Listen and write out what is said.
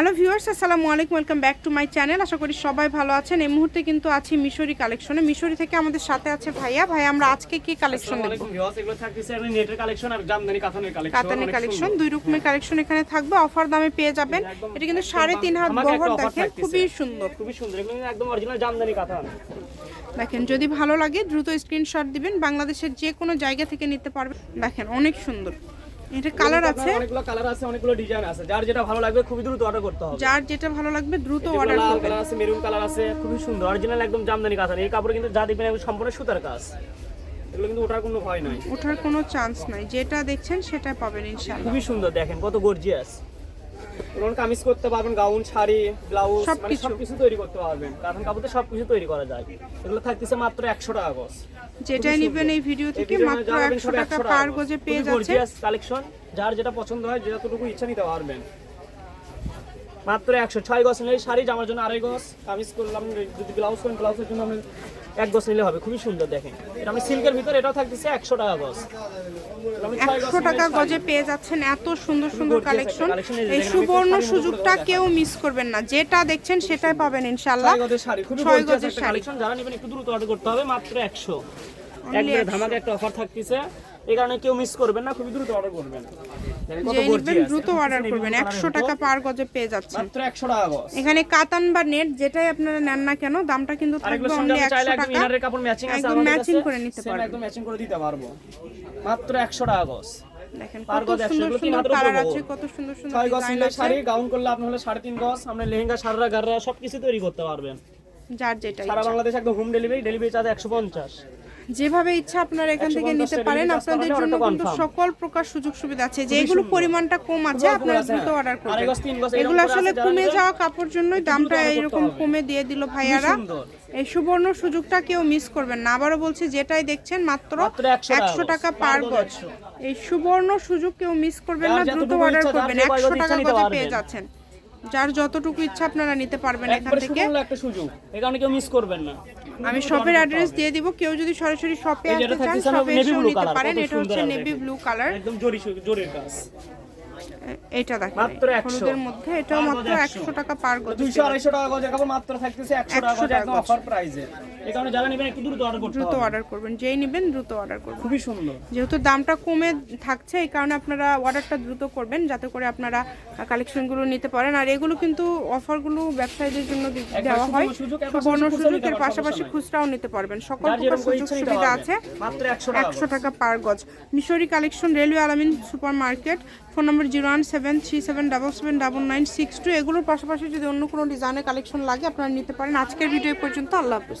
Hello viewers আসসালামু আলাইকুম welcome back to my channel. আশা করি সবাই ভালো আছেন। এই মুহূর্তে কিন্তু আছি মিশরি কালেকশনে। মিশরি থেকে আমাদের সাথে আছে ভাইয়া। ভাই আমরা আজকে কি কালেকশন দেখব? ভিউয়ার্স এগুলো থাকতেছে নেটের কালেকশন আর জামদানি কাতানের কালেকশন। কাতানি কালেকশন দুই রকমের কালেকশন এখানে থাকবে। অফার দামে পেয়ে যাবেন। এটা কিন্তু সাড়ে তিন হাত আমাকে বহর দেখেন। খুবই সুন্দর। খুবই সুন্দর। এগুলো একদম অরিজিনাল জামদানি কাতান। দেখেন যদি ভালো লাগে দ্রুত স্ক্রিনশট দিবেন। বাংলাদেশের যে কোনো জায়গা থেকে নিতে পারবেন। দেখেন অনেক সুন্দর। এটা কালার আছে? অনেকগুলো কালার আছে অনেকগুলো ডিজাইন আছে। যার যেটা ভালো লাগবে খুবই দ্রুত অর্ডার করতে হবে। যার যেটা ভালো লাগবে দ্রুত অর্ডার করবেন কালার আছে মেরুন কালার আছে খুবই সুন্দর। অরিজিনাল একদম জামদানি কাজ এই কাপড় কিন্তু যা দেখবেন একদম সম্পূর্ণ সুতার কাজ। এগুলো কিন্তু ওঠার কোনো ভয় নাই। ওঠার কোনো চান্স নাই। যেটা দেখছেন সেটা পাবেন ইনশাআল্লাহ। খুবই সুন্দর দেখেন কত গর্জিয়াস এগুলো কামিজ করতে পারবেন গাউন শাড়ি ব্লাউজ মানে সবকিছু। তৈরি করতে পারবেন। কারণ কাপড়তে সবকিছু তৈরি করা যায়। এগুলো থাকতেছে মাত্র একশো টাকা গজ। যেটাই নেবেন এই ভিডিও থেকে মাত্র একশো টাকা পার গজে। পেয়ে যাচ্ছে। কালেকশন যার যেটা পছন্দ হয় যেটা যতটুকু ইচ্ছা নিতে পারবেন। মাত্র একশো ছয় গজ নিলে শাড়ি জামার জন্য আড়াই গজ কামিজ করলাম যদি ব্লাউজ করেন ব্লাউজের জন্য আমি এক গজ নিলে হবে। খুবই সুন্দর দেখেন। এটা আমি সিল্কের ভিতরে এটাও থাকতেছে একশো টাকা গজ। গজ একশো টাকা গজে পেয়ে যাচ্ছেন এত সুন্দর সুন্দর কালেকশন এই সুবর্ণ সুযোগটা কেউ মিস করবেন না। যেটা দেখছেন সেটাই পাবেন ইনশাল্লাহ ছয় গজের শাড়ি কালেকশন যারা নেবেন একটু দ্রুত অর্ডার করতে হবে মাত্র একশো। Only একবারে 100 একটা অফার থাকতেছে। এই কারণে কেউ মিস করবেন না খুবই দ্রুত অর্ডার করবেন। দ্রুত অর্ডার করবেন। একশো টাকা পার গজে পেয়ে যাচ্ছেন। মাত্র একশো টাকা গজ। এখানে কাতান বা নেট যেটাই আপনারা নেন না কেন দামটা কিন্তু থাকবে অনলি একশো টাকা। ইনারের কাপড় ম্যাচিং আছে একদম ম্যাচিং করে নিতে পারবেন। একদম ম্যাচিং করে দিতে পারব। মাত্র একশো টাকা গজ। দেখেন কত সুন্দর সুন্দর কালার আছে কত সুন্দর সুন্দর ছয় গজ ডিজাইন নিলে আছে। শাড়ি গাউন করলে আপনি হলে সাড়ে তিন গজ আপনি লেহেঙ্গা গাররা সবকিছু তৈরি করতে পারবেন। যার যেটা সারা বাংলাদেশ একদম হোম ডেলিভারি ডেলিভারি চার্জ একশো পঞ্চাশ। যেভাবে ইচ্ছা আপনারা এখান থেকে নিতে পারেন আপনাদের জন্য কিন্তু সকল প্রকার সুযোগ সুবিধা আছে। যে সুন্দর। পরিমাণটা কম আছে আপনারা দ্রুত। অর্ডার করবেন এগুলো আসলে কমে যাওয়া কাপড় জন্যই দামটা এরকম কমে দিয়ে দিল ভাইয়ারা। এই সুবর্ণ সুযোগটা কেউ মিস করবেন না। আবারও বলছি যেটাই দেখছেন মাত্র মাত্র 100 একশো টাকা পার গজ। গজ। 100 এই সুবর্ণ সুযোগ কেউ মিস করবেন না দ্রুত অর্ডার করবেন। একশো টাকা গজে পেয়ে যাচ্ছেন। যার যতটুকু ইচ্ছা আপনারা নিতে পারবেন এখান থেকে। একটা সুযোগ। এই কারণে কেউ মিস করবেন না। আমি শপের অ্যাড্রেস দিয়ে দিব। কেউ যদি সরাসরি শপে আসতে চান শপে এসেও নিতে পারেন। এটা হচ্ছে নেভি ব্লু কালার একদম জরি জরির কাজ। এটা দেখেন মাত্র 100 হলুদের মধ্যে এটাও মাত্র 100 একশো। টাকা পার গজ দুইশো আড়াইশো টাকা গজের কাপড় মাত্র থাকতেছে একশো টাকা গজ একদম অফার প্রাইজে এই কারণে যারা নেবেন একটু দ্রুত অর্ডার করতে দ্রুত অর্ডার করবেন। যেই নেবেন দ্রুত অর্ডার করবেন। খুবই সুন্দর। যেহেতু দামটা কমে থাকছে এই কারণে আপনারা অর্ডারটা দ্রুত করবেন যাতে করে আপনারা কালেকশনগুলো নিতে পারেন। আর এগুলো কিন্তু অফারগুলো ব্যবসায়ীদের জন্য দেওয়া হয়। সুবর্ণ সুযোগের পাশাপাশি খুচরাও নিতে পারবেন। সকল প্রকার সুযোগ সুবিধা আছে। মাত্র একশো টাকা একশো টাকা পার গজ। Mishri collection railway Alamin super market phone number zero one seven three seven double seven double nine six two. এগুলোর পাশাপাশি যদি অন্য কোনো ডিজাইনের কালেকশন লাগে, আপনারা নিতে পারেন। আজকের ভিডিও পর্যন্ত। আল্লাহ হাফিজ।